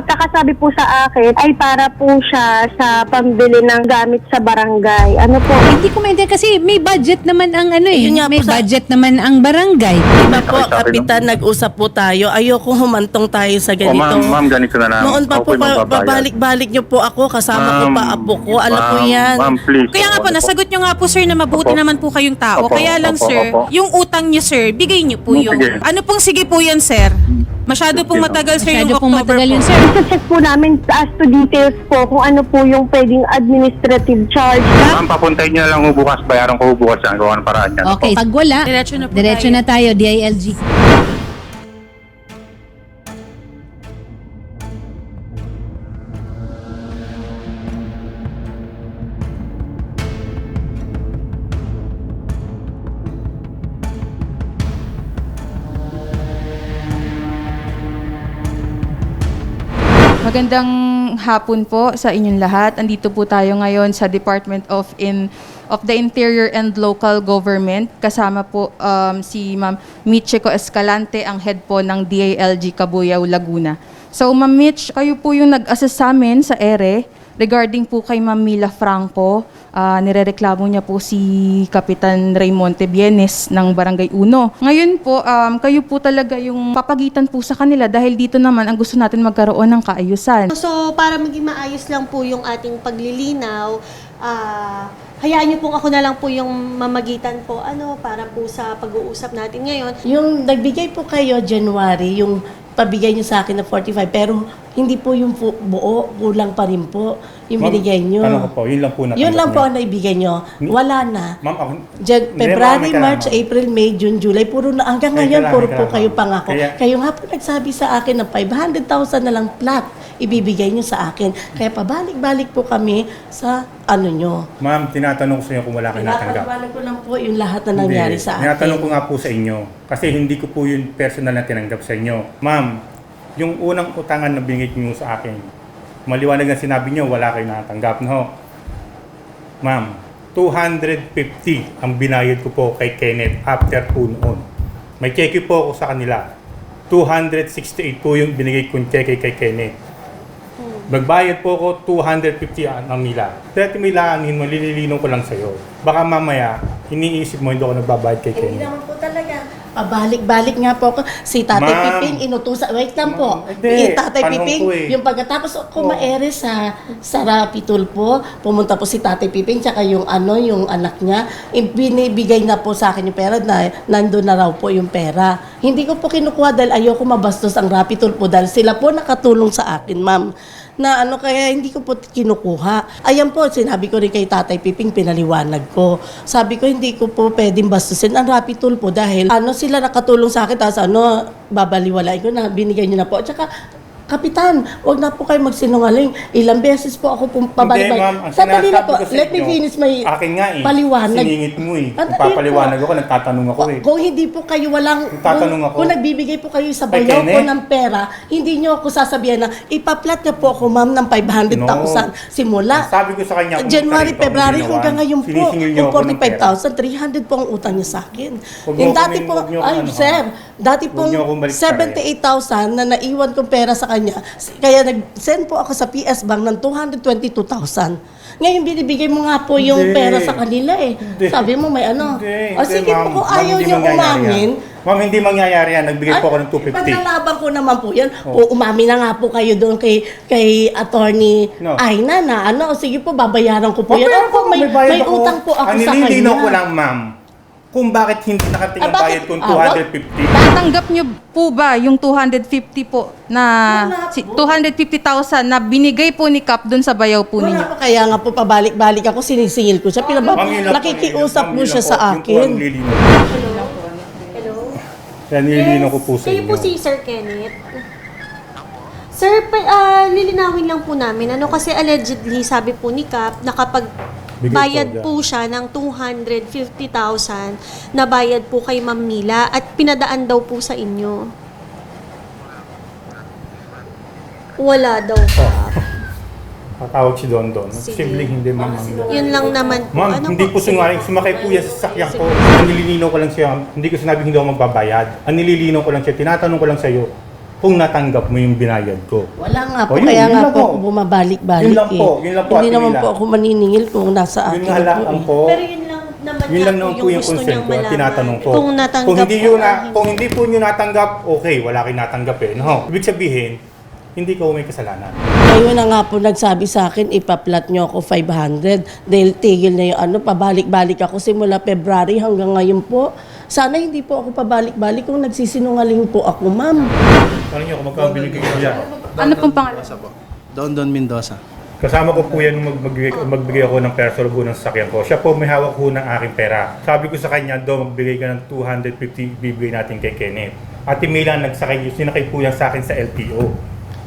pagkakasabi po sa akin ay para po siya sa pambili ng gamit sa barangay. Ano po? Hindi ko maintindihan kasi may budget naman ang ano eh. Yun nga po May sa- budget naman ang barangay. Diba po, Kapitan, nag-usap po tayo. Ayokong humantong tayo sa O ganito. ma'am, ma'am, ganito na lang. Noon pa Ako po, po'y pa, magbabayad. babalik-balik niyo po ako. Kasama ko pa Ma'am, apo ko. Alam ko ma'am, yan. Ma'am, please. Kaya nga po, nasagot nyo nga po sir na mabuti Opo. naman po kayong tao. Opo, Kaya lang opo, sir, opo. yung utang nyo sir, bigay nyo po Sige. yung... Ano pong sige po yan sir? Masyado pong matagal sir Masyado yung pong October matagal po. yun, sir. I-check po namin as to details po kung ano po yung pwedeng administrative charge. Ma'am, papuntahin niyo na lang ho bukas. Bayaran ko ho bukas yan. Gawa ng paraan yan. Okay, pag wala, Diretso na po diretso tayo. na tayo, DILG. Magandang hapon po sa inyong lahat. Andito po tayo ngayon sa Department of in of the Interior and Local Government. Kasama po um, si Ma'am Michiko Escalante, ang head po ng DALG Cabuyao, Laguna. So Ma'am Mitch, kayo po yung nag-assess sa amin sa ERE regarding po kay Ma'am Mila Franco. Ah, nirereklamo niya po si Kapitan Raymonte Bienes ng Barangay Uno. Ngayon po, um, kayo po talaga yung papagitan po sa kanila dahil dito naman ang gusto natin magkaroon ng kaayusan. So, para maging maayos lang po yung ating paglilinaw, ah, hayaan niyo pong ako na lang po yung mamagitan po, ano, para po sa pag-uusap natin ngayon. Yung nagbigay po kayo January, yung pabigay niyo sa akin na 45, pero hindi po yung pu- buo, kulang pa rin po yung Ma'am, binigay niyo. Ano ko po, yun lang po natanggap Yun lang po ang naibigay niyo. Wala na. Ma'am, ako... Hindi, February, ma'am, March, kailangan. April, May, June, July, puro na, hanggang May ngayon, puro may po kailangan. kayo pangako. Kaya- kayo nga po nagsabi sa akin na 500,000 na lang flat ibibigay niyo sa akin. Kaya pabalik-balik po kami sa ano niyo. Ma'am, tinatanong ko sa inyo kung wala kayo natanggap. Pinapaliwanag ko lang po yung lahat na nangyari Hindi. sa akin. Tinatanong ko nga po sa inyo. Kasi hindi ko po yung personal na tinanggap sa inyo. Ma'am, yung unang utangan na binigay niyo sa akin, maliwanag na sinabi niyo, wala kayo natanggap, no? Ma'am, 250 ang binayad ko po kay Kenneth after po noon. May cheque po ako sa kanila. 268 po yung binigay kong cheque kay Kenneth. Magbayad po ako 250 ang nila. Pero may langin mo, lililinaw ko lang sa'yo. Baka mamaya, iniisip mo hindi ako nagbabayad kay Hindi Kenneth. naman po talaga. Pabalik-balik nga po ako. Si Tatay Ma'am. Piping, inutusan. Wait lang po. Ma'am, hindi. Si Tatay Tanong Piping, ko eh. yung pagkatapos ako Oh. maere sa sa Rapitul po, pumunta po si Tatay Piping, tsaka yung ano, yung anak niya, eh, binibigay na po sa akin yung pera na nandun na raw po yung pera. Hindi ko po kinukuha dahil ayoko mabastos ang Rapitul po dahil sila po nakatulong sa akin, ma'am na ano kaya hindi ko po kinukuha. Ayan po, sinabi ko rin kay Tatay Piping, pinaliwanag ko. Sabi ko, hindi ko po pwedeng bastusin ang Rapid Tool po dahil ano sila nakatulong sa akin, tapos ano, babaliwalay ko na, binigay niyo na po. At saka, Kapitan, wag na po kayo magsinungaling. Ilang beses po ako pong pabalik. Hindi, ma'am. Ang Sandali na sinasabi po. ko sa Let me inyo, finish my Akin nga eh. paliwanag. Siningit mo eh. Kung Sandali papaliwanag po. ako, nagtatanong ako eh. Kung hindi po kayo walang... Tatanong ako. Kung nagbibigay po kayo sa Kay po Kenneth? ng pera, hindi nyo ako sasabihan na ipaplat niya po ako ma'am ng 500,000 simula. Sabi ko sa kanya, kung January, ang February ginawa, hanggang ngayon po, sinisingil niyo yung ako ng pera. 45,000, 300 po ang utang niya sa akin. Huwag Yung dati po, huwag niyo ay ano, sir, dati Huwag pong niyo akong baliktarin. 78,000 na naiwan kong pera sa kanya. Kaya nag-send po ako sa PS Bank ng 222,000. Ngayon binibigay mo nga po yung Hindi. pera sa kanila eh. Hindi. Sabi mo may ano. Hindi, o sige ma'am. po, kung ayaw niyo umamin, yan. Ma'am, hindi mangyayari yan. Nagbigay po ako ng 250. Paglalaban ko naman po yan. Oh. O umami na nga po kayo doon kay kay attorney No. Aina na ano, sige po babayaran ko po yan. Babayaran Opo, ko, may, bayad may utang po ako Ang sa kanya. ko lang, ma'am, kung bakit hindi nakating ang Ah, bakit? bayad kong Ah, wag- 250. Tatanggap niyo po ba yung 250 po na si, po. 250,000 na binigay po ni Kap doon sa bayaw po ninyo? Wala po, kaya nga po pabalik-balik ako, sinisingil ko siya. Lang po, nakikiusap mo siya po, sa yun po ang akin. nililinaw. Hello? Kaya nililinaw ko po sa Kayo inyo. po si Sir Kenneth. Sir, pa, ah, lilinawin lang po namin. Ano kasi allegedly, sabi po ni Cap, na kapag Bigay po bayad dyan. po siya ng 250,000 na bayad po kay Ma'am Mila at pinadaan daw po sa inyo. Wala daw po. Tatawag si Don Don. Sige. Simpleng hindi, ma'am. Yun lang naman po. Ma'am, Ano hindi po? po sinungaling. Sumakay po yan sa sasakyan ko. Ang nililinaw ko lang siya. Hindi ko sinabing hindi ako magbabayad. Ang nililinaw ko lang siya. Tinatanong ko lang sa'yo kung natanggap mo yung binayad ko. Wala nga po, O, yun, kaya yun nga lang po po. ako bumabalik-balik Yun lang eh. po, yun lang po, Hindi naman po ako maniningil kung nasa Yun akin nga po lang eh. po. Pero yun lang naman Yun nga lang naman po yung gusto concern niyang ko, malaman. tinatanong ko. Kung natanggap kung hindi po yun na, hindi. kung hindi po nyo natanggap, okay, wala kayong natanggap eh. No? Ibig sabihin, hindi ko may kasalanan. Ngayon na nga po nagsabi sa akin, ipaplat nyo ako 500 dahil tigil na yung ano, pabalik-balik ako simula February hanggang ngayon po. Sana hindi po ako pabalik-balik kung nagsisinungaling po ako, ma'am. Ano nyo, kung magkano binigay yan? Ano pong pangalan? Don Don Mendoza. Kasama ko po yan nung mag- magbigay, magbigay ako ng pera sa lubo ng sasakyan ko. Siya po may hawak po ng aking pera. Sabi ko sa kanya, do magbigay ka ng 250, bibigay natin kay Kenneth. Ate Mila, nagsakay, sinakay po yan sa akin sa LTO.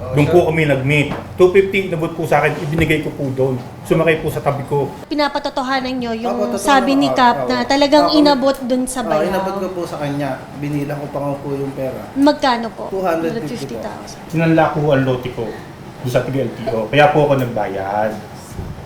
Doon po kami nag-meet. 250 inabot po sa akin, ibinigay ko po doon. Sumakay po sa tabi ko. Pinapatotohanan niyo yung Opo, totoo sabi ni naman. Cap na talagang Ako- inabot dun sa Ah, bayaw. inabot ko po sa kanya. Binilang ko pa nga po yung pera. Magkano po? 250 po. 250,000. Sinanla ko ang lote ko doon sa taga LTO. Kaya po ako nagbayad.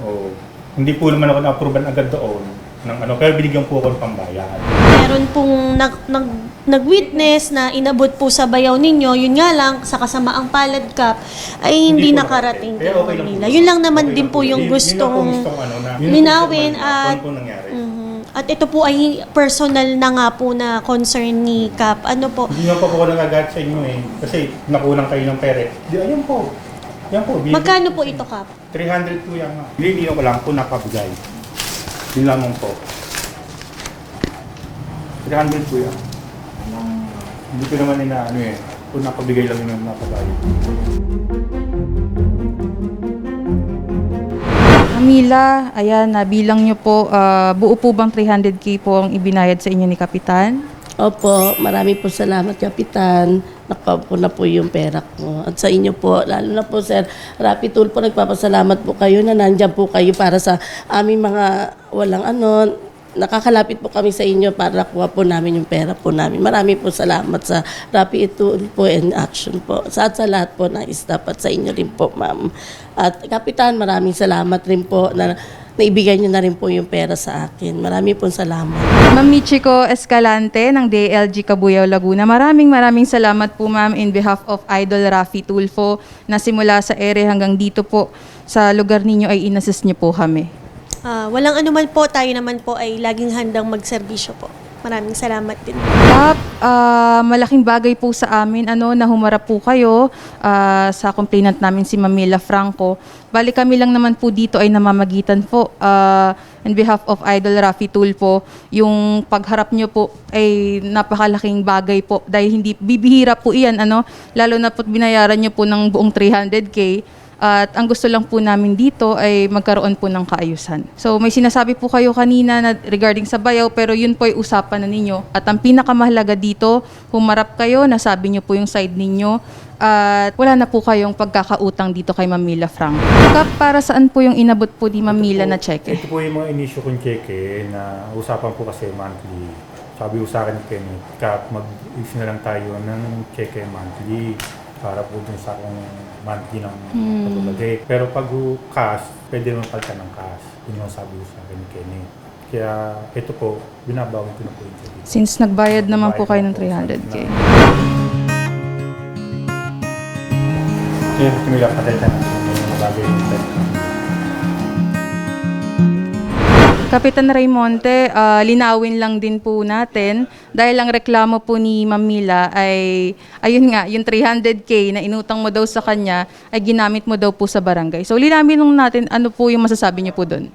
O, hindi po naman ako na-approvean agad doon. Ng ano, pero binigyan po ako ng pambayad. Meron pong nag, nag, nag-witness na inabot po sa bayaw ninyo, yun nga lang, sa kasamaang palad cap, ay hindi, po nakarating Pero okay lang Manila. po. Yun lang naman Okay din po yung gustong ano linawin ko at? Mhm. At ito po ay personal na nga po na concern ni Cap. Ano po? Hindi naman po ako nagagat sa inyo eh. Kasi nakulang kayo ng pere. Di, ayun po. Yan po. binigay- Magkano po ito, Cap? 300 po yan. Hindi ko lang po napabigay. Yun lamang po. 300 po yan. Hindi ko naman ina ano eh. Kung napabigay lang yun ang napabigay. Amila, ayan, nabilang nyo po, ah, buo po bang 300k po ang ibinayad sa inyo ni Kapitan? Opo, marami po salamat, Kapitan. Nakuha po na po yung pera ko. At sa inyo po, lalo na po, Sir Rapi Tool po, nagpapasalamat po kayo na nandyan po kayo para sa aming mga walang ano, nakakalapit po kami sa inyo para kuha po namin yung pera po namin. Marami po salamat sa Rapi Tool po and Action po. Sa sa lahat po ng staff at sa inyo rin po, ma'am. At Kapitan, maraming salamat rin po na naibigay niyo na rin po yung pera sa akin. Marami po salamat. Ma'am Michiko Escalante ng DLG Cabuyao, Laguna. Maraming maraming salamat po ma'am in behalf of Idol Rafi Tulfo na simula sa ere hanggang dito po sa lugar ninyo ay inassist niyo po kami. Ah, walang anuman po, tayo naman po ay laging handang magserbisyo po. Maraming salamat din. Kap, ah, malaking bagay po sa amin ano na humarap po kayo ah, sa complainant namin si Mamila Franco. Bali kami lang naman po dito ay namamagitan po ah, in behalf of Idol Rafi Tulfo. Yung pagharap nyo po ay napakalaking bagay po dahil hindi bibihira po iyan ano lalo na po binayaran nyo po ng buong 300k. At ang gusto lang po namin dito ay magkaroon po ng kaayusan. So may sinasabi po kayo kanina na regarding sa bayaw pero yun po ay usapan na ninyo. At ang pinakamahalaga dito, humarap kayo, nasabi nyo po yung side ninyo. At wala na po kayong pagkakautang dito kay Mamila Frank. Kap, para saan po yung inabot po ni Mamila na cheque? Ito po yung mga inisyo kong cheque na usapan po kasi monthly. Sabi ko sa akin ni Kenneth, Kap, mag-issue na lang tayo ng cheque monthly para po dun sa akong monthly ng patulagay. Pero pag cash, pwede naman palitan ng cash. Yun yung sabi ko sa akin ni Kenneth. Kaya ito po, binabawi ko na po yung. Since nagbayad naman po kayo ng Nagbayad 300k. na po. Kaya tumila pa tayo na mga bagay yung Kapitan Raymonte, ah, linawin lang din po natin dahil ang reklamo po ni Mamila ay ayun nga, yung 300k na inutang mo daw sa kanya ay ginamit mo daw po sa barangay. So linawin lang natin ano po yung masasabi niyo po doon.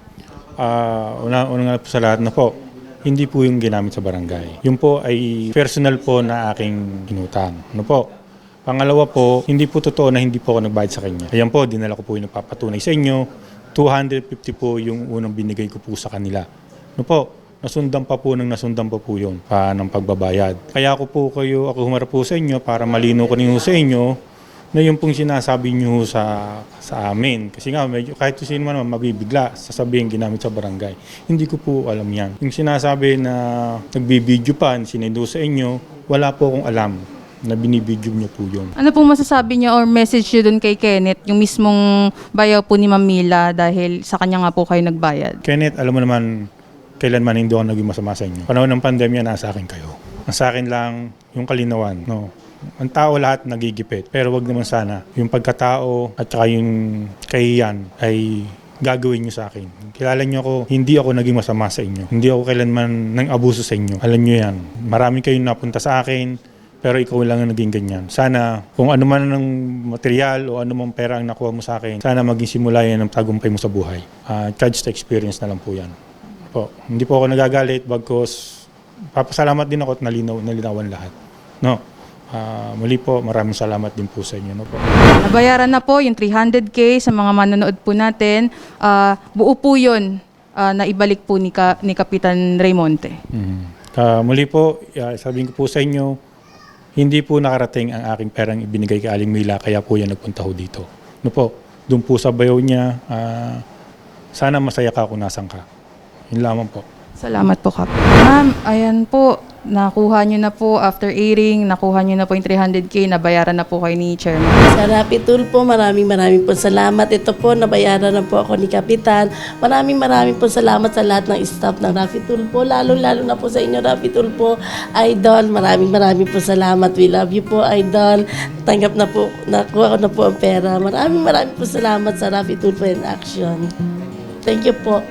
Ah, una, una nga po sa lahat na po, hindi po yung ginamit sa barangay. Yun po ay personal po na aking inutang. Ano po? Pangalawa po, hindi po totoo na hindi po ako nagbayad sa kanya. Ayan po, dinala ko po yung napapatunay sa inyo. 250 po yung unang binigay ko po sa kanila. Ano po? Nasundan pa po ng nasundan pa po yun pa ng pagbabayad. Kaya ako po kayo, ako humarap po sa inyo para malino ko rin ho sa inyo na yung pong sinasabi nyo sa, sa amin. Kasi nga, medyo, kahit sino man naman mabibigla, sasabihin ginamit sa barangay. Hindi ko po alam yan. Yung sinasabi na nagbibideo pa, sinedo sa inyo, wala po akong alam na binibidyo nyo po yun. Ano pong masasabi niyo or message niyo doon kay Kenneth, yung mismong bayaw po ni Mamila dahil sa kanya nga po kayo nagbayad? Kenneth, alam mo naman, kailanman hindi ako naging masama sa inyo. Panahon ng pandemya, nasa akin kayo. Sa akin lang, yung kalinawan, no? Ang tao lahat nagigipit, pero wag naman sana. Yung pagkatao at saka yung kahiyan ay gagawin nyo sa akin. Kilala nyo ako, hindi ako naging masama sa inyo. Hindi ako kailanman nang abuso sa inyo. Alam nyo yan. Marami kayong napunta sa akin, pero ikaw lang ang naging ganyan. Sana kung ano man ng material o ano mang pera ang nakuha mo sa akin, sana maging simula yan ng tagumpay mo sa buhay. Uh, judge the experience na lang po yan. Po. Hindi po ako nagagalit bagkos papasalamat din ako at nalinaw, nalinawan lahat. No. Ah, muli po, maraming salamat din po sa inyo. No po. Nabayaran na po yung 300k sa mga manonood po natin. Ah, buo po yun ah, na ibalik po ni, Ka- ni Kapitan Raymonte. Mhm. Ah, muli po, uh, sabihin ko po sa inyo, hindi po nakarating ang aking perang ibinigay kay Aling Mila, kaya po yan nagpunta ho dito. No po, doon po sa bayaw niya, ah, sana masaya ka kung nasan ka. Yun lamang po. Salamat po, Kap. Ma'am, ayan po, nakuha nyo na po after airing, nakuha nyo na po yung 300k, nabayaran na po kayo ni Chairman. Sa Rapi Tulpo, maraming maraming po salamat. Ito po, nabayaran na po ako ni Kapitan. Maraming maraming po salamat sa lahat ng staff ng Rapi Tulpo, lalo-lalo na po sa inyo, Rapi Tulpo. Idol, maraming maraming po salamat. We love you po, Idol. Tanggap na po, nakuha ko na po ang pera. Maraming maraming po salamat sa Rapi Tulpo in Action. Thank you po.